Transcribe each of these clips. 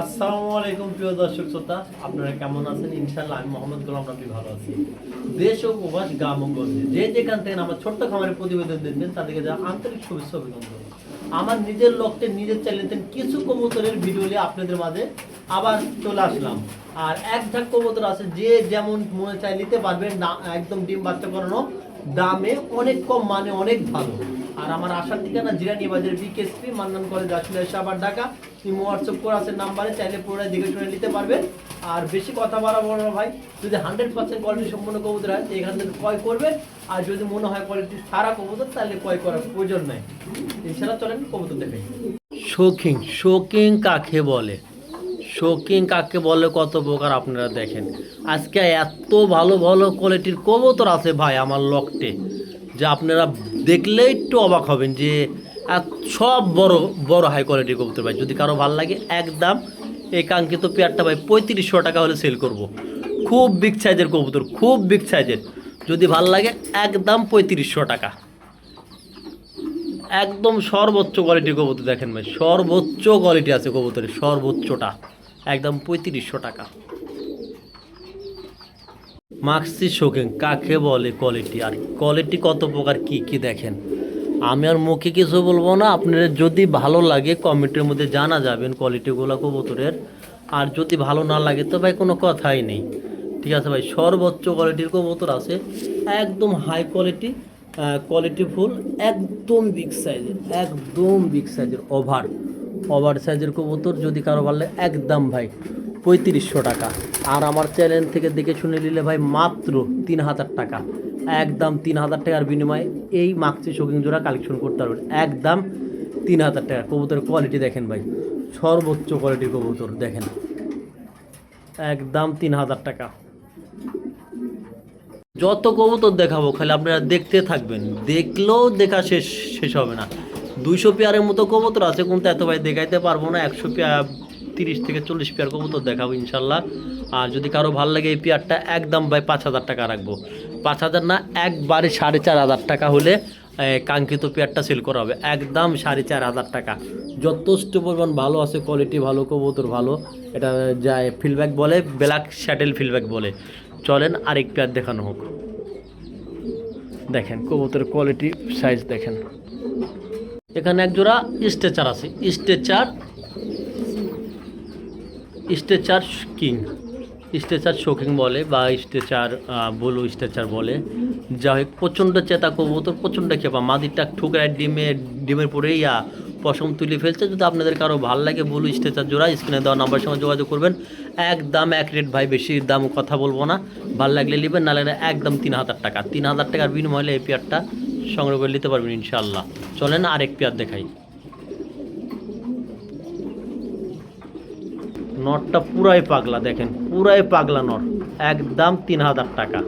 আসসালামু আলাইকুম প্রিয় দর্শক শ্রোতা, আপনারা কেমন আছেন? ইনশাআল্লাহ আমি মোহাম্মদ গোলাম ভালো আছি। দেশ ও প্রবাস গ্রাম ও যে যেখান থেকে আমার ছোট্ট খামারের প্রতিবেদন তাদেরকে যা আন্তরিক শুভেচ্ছা অভিনন্দন। আমার নিজের লক্ষ্যে নিজের চ্যানেলের কিছু কবুতরের ভিডিও নিয়ে আপনাদের মাঝে আবার চলে আসলাম। আর এক ঝাঁক কবুতর আছে, যে যেমন মনে চাই নিতে পারবেন না, একদম ডিম বাচ্চা করানো, দামে অনেক কম মানে অনেক ভালো। আর আমার আসার ঠিকানা জিরানি বাজার বিকেএসপি মান্নান কলেজ আসলে আবার ঢাকা। ইমো হোয়াটসঅ্যাপ করে আছে নাম্বারে, চাইলে পুরোটাই দেখে শুনে নিতে পারবেন আর বেশি কথা বাড়াবো না ভাই, যদি হান্ড্রেড পার্সেন্ট কোয়ালিটি সম্পূর্ণ কবুতর হয় এখান থেকে ক্রয় করবেন আর যদি মনে হয় কোয়ালিটি সারা কবুতর, তাহলে ক্রয় করার প্রয়োজন নেই। এছাড়া চলেন কবুতর দেখে। শৌখিন শৌখিন কাকে বলে? শৌখিন কাকে বলে কত প্রকার আপনারা দেখেন। আজকে এত ভালো ভালো কোয়ালিটির কবুতর আছে ভাই আমার লকটে। যে আপনারা দেখলে একটু অবাক হবেন যে সব বড় বড় হাই কোয়ালিটির কবুতর ভাই। যদি কারও ভালো লাগে, একদম এই কাঙ্ক্ষিত পেয়ারটা ভাই পঁয়ত্রিশশো টাকা হলে সেল করব। খুব বিগ সাইজের কবুতর, খুব বিগ সাইজের যদি ভালো লাগে, একদম পঁয়ত্রিশশো টাকা। একদম সর্বোচ্চ কোয়ালিটির কবুতর দেখেন ভাই, সর্বোচ্চ কোয়ালিটি আছে কবুতরের, সর্বোচ্চটা। একদম পঁয়ত্রিশশো টাকা। মাক্সি শোকেন কাকে বলে কোয়ালিটি আর কোয়ালিটি কত প্রকার, কি কি দেখেন? আমি আর মুখে কিছু বলব না, আপনাদের যদি ভালো লাগে, কমেন্টের মধ্যে জানা যাবেন কোয়ালিটিগুলো কবুতরের। আর যদি ভালো না লাগে তো ভাই কোনো কথাই নেই। ঠিক আছে ভাই, সর্বোচ্চ কোয়ালিটির কবুতর আছে, একদম হাই কোয়ালিটি কোয়ালিটি ফুল একদম বিগ সাইজের একদম বিগ সাইজের ওভার ওভার সাইজের কবুতর যদি কারও ভালো একদম ভাই। পঁয়ত্রিশশো টাকা। আর আমার চ্যানেল থেকে দেখে শুনে নিলে ভাই মাত্র তিন হাজার টাকা। একদম তিন হাজার টাকার বিনিময়ে এই মাক্সি শোকিং জোড়া কালেকশন করতে পারবেন। একদম তিন হাজার টাকা। কবুতরের কোয়ালিটি দেখেন ভাই। সর্বোচ্চ কোয়ালিটির কবুতর, দেখেন। একদম তিন হাজার টাকা। যত কবুতর দেখাবো, খালি আপনারা দেখতে থাকবেন। দেখলেও দেখা শেষ শেষ হবে না। দুইশো পেয়ারের মতো কবুতর আছে, কিন্তু এত ভাই দেখাইতে পারব না। একশো পেয়ার তিরিশ থেকে চল্লিশ পেয়ার কবুতর দেখাবো ইনশাল্লাহ। আর যদি কারও ভালো লাগে এই পেয়ারটা, একদম ভাই পাঁচ হাজার টাকা রাখব। পাঁচ হাজার না, একবারে সাড়ে চার হাজার টাকা হলে কাঙ্ক্ষিত পেয়ারটা সেল করা হবে। একদম সাড়ে চার হাজার টাকা। যথেষ্ট পরিমাণ ভালো আছে কোয়ালিটি ভালো, কবুতর ভালো। এটা যায় ফিডব্যাক বলে ব্ল্যাক শ্যাটেল ফিডব্যাক বলে। চলেন আরেক পেয়ার দেখানো হোক। দেখেন কবুতরের কোয়ালিটি সাইজ দেখেন। এখানে এক জোড়া স্ট্রেচার আছে। Stretcher stretcher king. Stretcher shocking বলে বা স্ট্রেচার বলো স্ট্রেচার বলে। যাই হোক, প্রচণ্ড চেতা কবুতর, প্রচণ্ড খেপা। মাদিরটা ঠুকরায় ডিমে, ডিমের পরে ইয়া পশম তুলে ফেলছে। যদি আপনাদের কারও ভালো লাগে বলু স্ট্রেচার জোড়া, স্ক্রিনে দেওয়া নাম্বার সঙ্গে যোগাযোগ করবেন। একদম এক রেট ভাই, বেশি দাম কথা বলব না। ভালো লাগলে নেবেন, না লাগলে একদম তিন হাজার টাকা। তিন হাজার টাকার বিনিময়ে এই পেয়ারটা সংগ্রহ করে নিতে পারবেন ইনশাল্লাহ চলেন আরেক পেয়ার দেখাই। নটটা পুরাই পাগলা, দেখেন, পুরাই পাগলা নট, একদম তিন হাজার টাকা।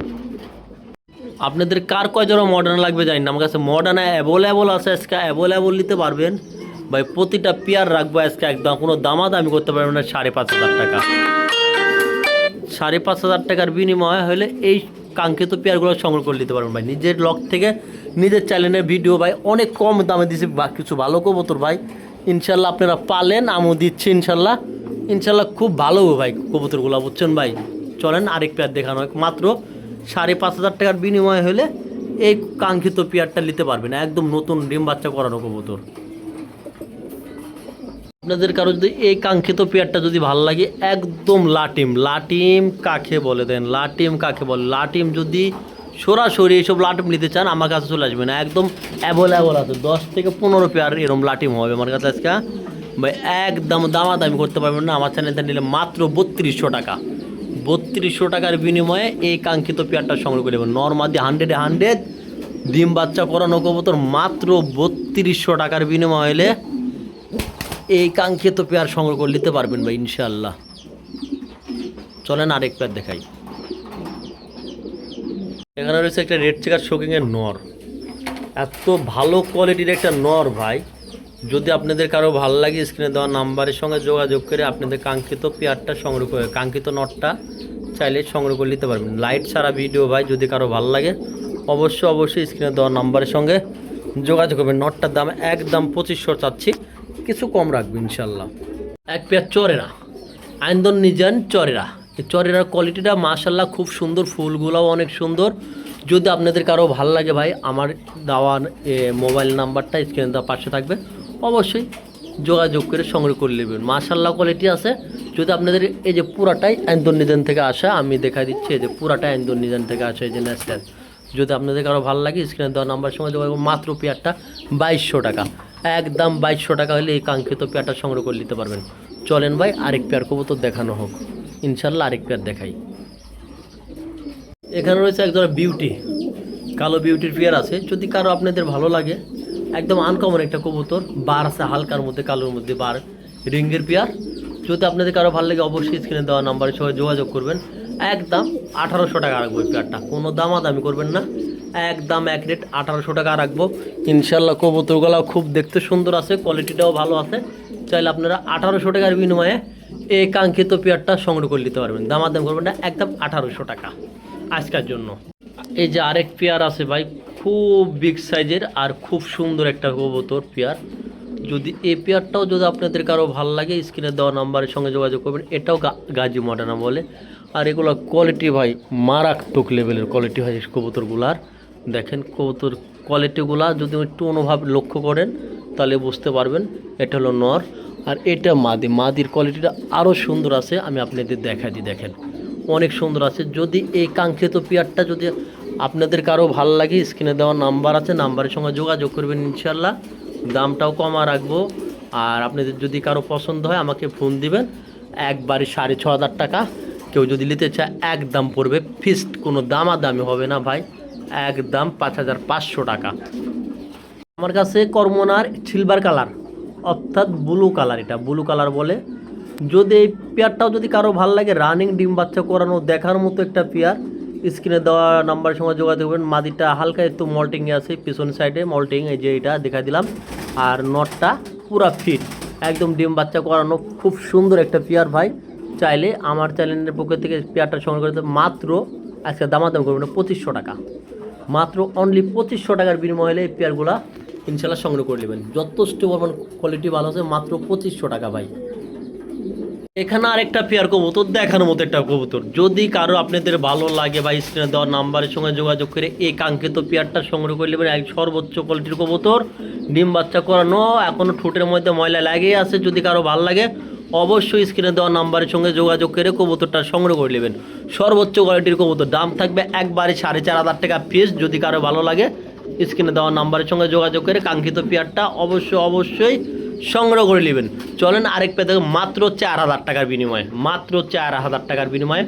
আপনাদের কার কয় মডার্ন লাগবে জানি না, আমার কাছে মডার্ন অ্যাভেলেবল আছে আজকে অ্যাভেলেবল নিতে পারবেন। ভাই, প্রতিটা পেয়ার রাখব আজকে একদম, কোনো দামাদামি করতে পারবেন না, সাড়ে পাঁচ হাজার টাকা। সাড়ে পাঁচ হাজার টাকার বিনিময়ে হলে এই কাঙ্ক্ষিত পেয়ারগুলো সংগ্রহ করে নিতে পারবেন ভাই। নিজের লক থেকে নিজের চ্যানেলের ভিডিও ভাই, অনেক কম দামে দিচ্ছে বা কিছু ভালো কবুতর ভাই। ইনশাল্লাহ আপনারা পালেন, আমও দিচ্ছি ইনশাল্লাহ। ইনশাল্লাহ খুব ভালো ভাই কবুতরগুলো, বুঝছেন ভাই? চলেন আরেক পেয়ার দেখানো হোক। মাত্র সাড়ে পাঁচ হাজার টাকার বিনিময়ে হলে এই কাঙ্ক্ষিত পেয়ারটা নিতে পারবেন। একদম নতুন ডিম বাচ্চা করানো কবুতর। আপনাদের কারও যদি এই কাঙ্ক্ষিত পেয়ারটা যদি ভালো লাগে, একদম লাটিম লাটিম কাকে বলে দেন? লাটিম কাকে বলে? লাটিম যদি সরাসরি এইসব লাটিম নিতে চান, আমার কাছে চলে আসবেন। একদম অ্যাভেলেবল আছে। দশ থেকে পনেরো পেয়ার এরকম লাটিম হবে আমার কাছে আজকে। ভাই, একদম দামাদামি করতে পারবেন না। আমার চ্যানেলটা নিলে মাত্র বত্রিশশো টাকা। বত্রিশশো টাকার বিনিময়ে এই কাঙ্ক্ষিত পেয়ারটা সংগ্রহ করে নেবেন। নর্মাদি হান্ড্রেডে হান্ড্রেড ডিম বাচ্চা করানো কবুতর মাত্র বত্রিশশো টাকার বিনিময়ে হলে এই কাঙ্ক্ষিত পেয়ার সংগ্রহ করে নিতে পারবেন ভাই ইনশাল্লাহ চলেন আরেক পেয়ার দেখাই। এখানে রয়েছে একটা রেড চেকার শোকিংয়ের নর। এত ভালো কোয়ালিটির একটা নর ভাই। যদি আপনাদের কারও ভালো লাগে স্ক্রিনে দেওয়া নাম্বারের সঙ্গে যোগাযোগ করে আপনাদের কাঙ্ক্ষিত পেয়ারটা সংগ্রহ করে কাঙ্ক্ষিত নটটা চাইলে সংগ্রহ করে নিতে পারবেন। লাইট ছাড়া ভিডিও ভাই যদি কারও ভালো লাগে অবশ্যই অবশ্যই স্ক্রিনে দেওয়া নাম্বারের সঙ্গে যোগাযোগ করবেন। নটটার দাম একদম পঁচিশশো চাচ্ছি কিছু কম রাখবে ইনশাল্লাহ এক পেয়ার চোরেরা আইন্দন নিজান চরেরা। এই চরেরার কোয়ালিটিটা মাশাল্লাহ খুব সুন্দর ফুলগুলোও অনেক সুন্দর। যদি আপনাদের কারও ভালো লাগে ভাই আমার দেওয়া এ, মোবাইল নাম্বারটা স্ক্রিনে দেওয়া পাশে থাকবে। অবশ্যই যোগাযোগ করে সংগ্রহ করে নেবেন। মাশাল্লাহ কোয়ালিটি আছে। যদি আপনাদের এই যে পুরাটাই আইন্দন নিজান থেকে আসা, আমি দেখা দিচ্ছি এই যে পুরাটাই আইন্দন নিজান থেকে আসা এই যে ন্যাশনাল যদি আপনাদের কারও ভালো লাগে স্ক্রিনে দেওয়া নাম্বার সময় যোগাযোগ, মাত্র পেয়ারটা বাইশশো টাকা। একদম বাইশশো টাকা হলে এই কাঙ্ক্ষিত পেয়ারটা সংগ্রহ করে নিতে পারবেন। চলেন ভাই, আরেক পেয়ার কবুতর দেখানো হোক। ইনশাল্লাহ আরেক পেয়ার দেখাই। এখানে রয়েছে একজন বিউটি কালো বিউটির পেয়ার আছে। যদি কারও আপনাদের ভালো লাগে একদম আনকমন একটা কবুতর, বার আছে হালকার মধ্যে, কালোর মধ্যে বার। রিঙ্গের পেয়ার। যদি আপনাদের কারও ভালো লাগে, অবশ্যই স্ক্রিনে দেওয়া নাম্বারের সঙ্গে যোগাযোগ করবেন। একদম আঠারোশো টাকা রাখব এই পেয়ারটা। কোনো দামাদামি করবেন না। একদম এক রেট আঠারোশো টাকা রাখব। ইনশাল্লাহ কবুতরগুলো খুব দেখতে সুন্দর আছে কোয়ালিটিটাও ভালো আছে। চাইলে আপনারা আঠারোশো টাকার বিনিময়ে এই কাঙ্ক্ষিত পেয়ারটা সংগ্রহ করে নিতে পারবেন। দামাদাম করবেন না, একদম আঠারোশো টাকা আজকের জন্য। এই যে আরেক পেয়ার আছে ভাই খুব বিগ সাইজের আর খুব সুন্দর একটা কবুতর পেয়ার। যদি এই পেয়ারটাও যদি আপনাদের কারও ভালো লাগে, স্ক্রিনে দেওয়া নাম্বারের সঙ্গে যোগাযোগ করবেন। এটাও গাজী মডার্না বলে। আর এগুলো কোয়ালিটি ভাই, মারাত্মক লেভেলের কোয়ালিটি হয় কবুতরগুলার দেখেন কবুতর কোয়ালিটিগুলা যদি একটু অনুভব লক্ষ্য করেন, তাহলে বুঝতে পারবেন এটা হলো নর। আর এটা মাদি, মাদির কোয়ালিটিটা আরও সুন্দর আছে, আমি আপনাদের দেখা দিই, দেখেন। অনেক সুন্দর আছে। যদি এই কাঙ্ক্ষিত পেয়ারটা যদি আপনাদের কারও ভালো লাগে স্ক্রিনে দেওয়া নাম্বার আছে, নাম্বারের সঙ্গে যোগাযোগ করবেন ইনশাল্লাহ দামটাও কমা রাখব। আর আপনাদের যদি কারও পছন্দ হয়, আমাকে ফোন দিবেন। একবারে সাড়ে ছ হাজার টাকা। কেউ যদি নিতে চায় একদম পড়বে। ফিক্সড কোনো দামা দামি হবে না ভাই। একদম পাঁচ হাজার পাঁচশো টাকা। আমার কাছে কর্মনার সিলভার কালার অর্থাৎ ব্লু কালার এটা। ব্লু কালার বলে, যদি এই পেয়ারটাও যদি কারও ভালো লাগে রানিং ডিম বাচ্চা করানো, দেখার মতো একটা পেয়ার স্ক্রিনে দেওয়া নাম্বারের সঙ্গে যোগাযোগ করবেন। মাদিটা হালকা একটু মল্টিংয়ে আছে পিছন সাইডে মল্টিং এই যে এটা দেখা দিলাম। আর নটটা পুরা ফিট একদম ডিম বাচ্চা করানো, খুব সুন্দর একটা পেয়ার ভাই। চাইলে আমার চ্যানেলের পক্ষ থেকে পেয়ারটা সংগ্রহ করতে মাত্র আজকে দামাদাম করবেন পঁচিশশো টাকা। মাত্র অনলি পঁচিশশো টাকার বিনিময়ে হলে এই পেয়ারগুলা ইনশাল্লাহ সংগ্রহ করে নেবেন। যথেষ্ট পরিমাণ কোয়ালিটি ভালো আছে, মাত্র পঁচিশশো টাকা ভাই। এখানে আরেকটা পেয়ার কবুতর দেখানোর মতো একটা কবুতর। যদি কারও আপনাদের ভালো লাগে বা স্ক্রিনে দেওয়া নাম্বারের সঙ্গে যোগাযোগ করে এই কাঙ্ক্ষিত পেয়ারটা সংগ্রহ করে নেবেন, এক সর্বোচ্চ কোয়ালিটির কবুতর। ডিম বাচ্চা করানো এখনও ঠোঁটের মধ্যে ময়লা লাগিয়ে আছে, যদি কারও ভালো লাগে, অবশ্যই স্ক্রিনে দেওয়া নাম্বারের সঙ্গে যোগাযোগ করে কবুতরটা সংগ্রহ করে নেবেন। সর্বোচ্চ কোয়ালিটির কবুতর, দাম থাকবে একবারে সাড়ে চার হাজার টাকা পিস যদি কারও ভালো লাগে স্ক্রিনে দেওয়া নাম্বারের সঙ্গে যোগাযোগ করে কাঙ্ক্ষিত পেয়ারটা অবশ্যই অবশ্যই সংগ্রহ করে নেবেন। চলেন আরেক পেতে মাত্র চার হাজার টাকার বিনিময়ে। মাত্র চার হাজার টাকার বিনিময়ে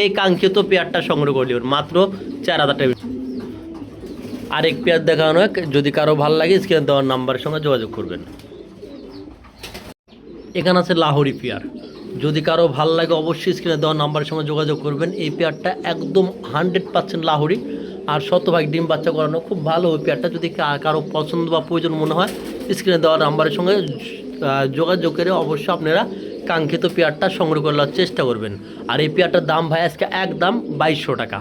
এই কাঙ্ক্ষিত পেয়ারটা সংগ্রহ করে নেবেন। মাত্র চার হাজার টাকা আরেক পেয়ার দেখানো হোক যদি কারও ভালো লাগে স্ক্রিনে দেওয়ার নাম্বারের সঙ্গে যোগাযোগ করবেন। এখানে আছে লাহোরি পেয়ার। যদি কারও ভালো লাগে অবশ্যই স্ক্রিনে দেওয়া নাম্বারের সঙ্গে যোগাযোগ করবেন। এই পেয়ারটা একদম হান্ড্রেড পার্সেন্ট লাহোরি। আর শতভাগ ডিম বাচ্চা করানো খুব ভালো ওই পেয়ারটা। যদি কারও পছন্দ বা প্রয়োজন মনে হয় স্ক্রিনে দেওয়া নাম্বারের সঙ্গে যোগাযোগ করে অবশ্যই আপনারা কাঙ্ক্ষিত পেয়ারটা সংগ্রহ করার চেষ্টা করবেন। আর এই পেয়ারটার দাম ভাই আজকে একদম বাইশশো টাকা।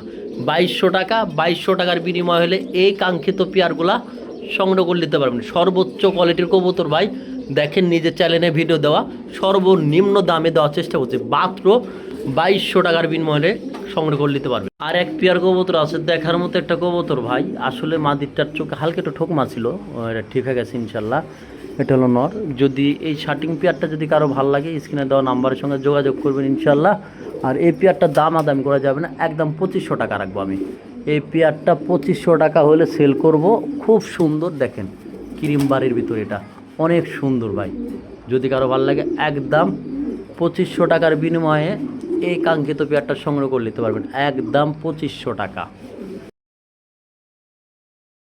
বাইশশো টাকা, বাইশশো টাকার বিনিময় হলে এই কাঙ্ক্ষিত পেয়ারগুলা সংগ্রহ করে নিতে পারবেন। সর্বোচ্চ কোয়ালিটির কবুতর ভাই, দেখেন নিজের চ্যানেলে ভিডিও দেওয়া, সর্বনিম্ন দামে দেওয়ার চেষ্টা করছে। মাত্র বাইশশো টাকার বিনিময়ে সংগ্রহ করে নিতে পারবে। আর এক পেয়ার কবুতর আছে, দেখার মতো একটা কবুতর ভাই। আসলে মাদিরটার চোখে হালকা একটু ঠোকমা ছিল। এটা ঠিক হয়ে গেছে, ইনশাল্লাহ। এটা হলো নর। যদি এই শার্টিং পেয়ারটা যদি কারও ভালো লাগে, স্ক্রিনে দেওয়া নাম্বারের সঙ্গে যোগাযোগ করবেন, ইনশাল্লাহ। আর এই পেয়ারটার দাম আদাম করা যাবে না, একদম পঁচিশশো টাকা রাখব আমি। এই পেয়ারটা পঁচিশশো টাকা হলে সেল করব। খুব সুন্দর, দেখেন, ক্রিম বাড়ির ভিতরে এটা। অনেক সুন্দর ভাই। যদি কারও ভালো লাগে, একদম পঁচিশশো টাকার বিনিময়ে এই কাঙ্ক্ষিত পেয়ারটা সংগ্রহ করে নিতে পারবেন। একদম পঁচিশশো টাকা।